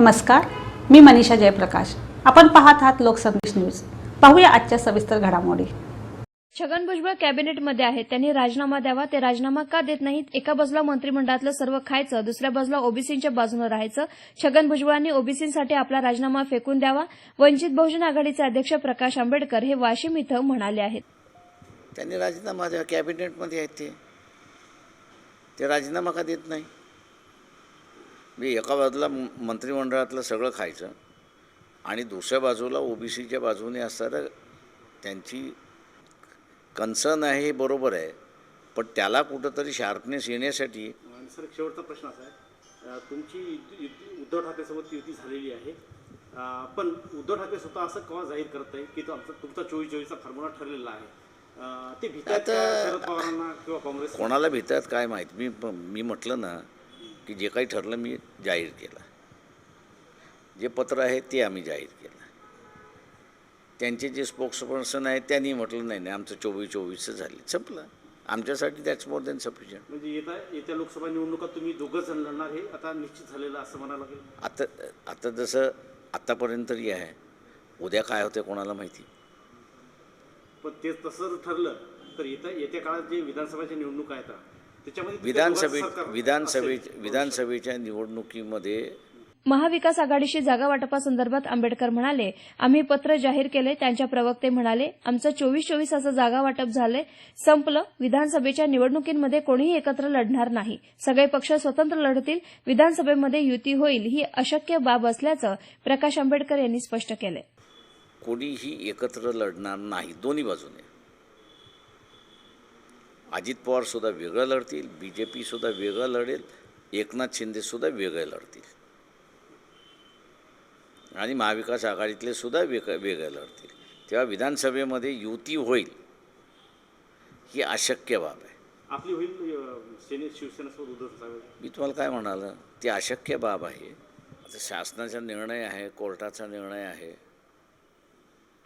नमस्कार मी मनीषा जयप्रकाश. आपण पाहत आहात लोकसंदेश न्यूज. पाहूया आजच्या सविस्तर घडामोडी. छगन भुजबळ कॅबिनेटमध्ये आहेत. त्यांनी राजीनामा द्यावा ते राजीनामा का देत नाहीत? एका बाजूला मंत्रिमंडळातलं सर्व खायचं दुसऱ्या बाजूला ओबीसींच्या बाजूनं राहायचं. छगन भुजबळांनी ओबीसींसाठी आपला राजीनामा फेकून द्यावा. वंचित बहुजन आघाडीचे अध्यक्ष प्रकाश आंबेडकर हे वाशिम इथं म्हणाले आहेत. त्यांनी राजीनामा द्या कॅबिनेटमध्ये आहेत ते. ते राजीनामा का देत नाही? मी एका बाजूला मंत्रिमंडळातलं सगळं खायचं आणि दुसऱ्या बाजूला ओबीसीच्या बाजूने असणारं त्यांची कन्सर्न आहे हे बरोबर आहे पण त्याला कुठंतरी शार्पनेस येण्यासाठी सर शेवटचा प्रश्न असा आहे. तुमची युती- उद्धव ठाकरेसोबत युती झालेली आहे. पण उद्धव ठाकरे स्वतः असं केव्हा जाहीर करत आहे की तो आमचा तुमचा चोवीस चोवीसचा फॉर्म्युला ठरलेला आहे? ते भीत आहेत का आता- शरद पवारांना किंवा काँग्रेस कोणाला भीतात काय माहीत? मी मी म्हटलं ना की जे काही ठरलं मी जाहीर केलं. जे पत्र आहे ते आम्ही जाहीर केलं. त्यांचे जे स्पोक्स पर्सन आहेत त्यांनी म्हटलं नाही नाही आमचं चोवीस चोवीसचं झाले. संपलं. आमच्यासाठी दॅट्स मोर दॅन सफिशियंट म्हणजे येत्या येत्या लोकसभा निवडणुकात तुम्ही दोघंच जण लढणार हे आता निश्चित झालेलं असं म्हणायला लागेल? आता आता जसं आत्तापर्यंत तरी आहे. उद्या काय होतं कोणाला माहिती? पण ते तसं ठरलं तर येत्या येत्या काळात जे विधानसभाच्या निवडणुका आहेत त्याच्यामध्ये विधानसभे. विधानसभेच्या निवडणुकीमध्ये महाविकास आघाडीशी जागा वाटपासंदर्भात आंबेडकर म्हणाले आम्ही पत्र जाहीर केले त्यांच्या प्रवक्ते म्हणाले आमचं चोवीस चोवीस असं जागा वाटप झालंय संपलं विधानसभेच्या निवडणुकींमध्ये कोणीही एकत्र लढणार नाही. सगळे पक्ष स्वतंत्र लढतील विधानसभेमध्ये युती होईल ही अशक्य बाब असल्याचं प्रकाश आंबेडकर यांनी स्पष्ट केलं. कोणीही एकत्र लढणार नाही दोन्ही बाजूने. अजित पवारसुद्धा वेगळं लढतील बी जे पीसुद्धा वेगळं लढेल एकनाथ शिंदेसुद्धा वेगळे लढतील. आणि महाविकास आघाडीतले सुद्धा वेग वेगळे लढतील. तेव्हा विधानसभेमध्ये युती होईल ही अशक्य बाब आहे. आपली होईल सेने शिवसेनेसोबत मी तुम्हाला काय म्हणालं ती अशक्य बाब आहे. आता शासनाचा निर्णय आहे कोर्टाचा निर्णय आहे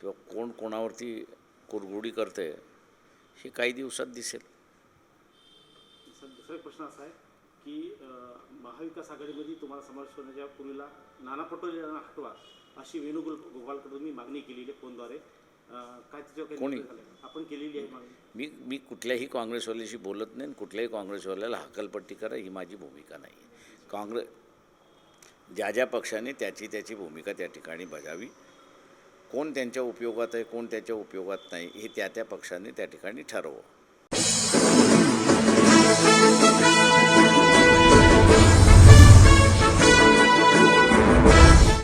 किंवा कोण कोणावरती कुरगुडी करते हे काही दिवसात दिसेल. सर दुसरा एक प्रश्न असा आहे की महाविकास आघाडीमध्ये तुम्हाला समावेश करण्याच्या पूर्वीला नाना पटोले यांना हटवा अशी वेणुगोल गोपालकडून मी मागणी केलेली आहे फोनद्वारे. काय त्याच्यावर काही कोणी? आपण केलेली आहे मागणी. मी मी कुठल्याही काँग्रेसवाल्याशी बोलत नाही आणि कुठल्याही काँग्रेसवाल्याला हकलपट्टी करा ही माझी भूमिका नाही काँग्रेस ज्या ज्या पक्षाने त्याची त्याची भूमिका त्या ठिकाणी बजावी कोण त्यांच्या उपयोगात आहे कोण त्याच्या उपयोगात नाही हे त्या त्या पक्षाने त्या ठिकाणी ठरवं.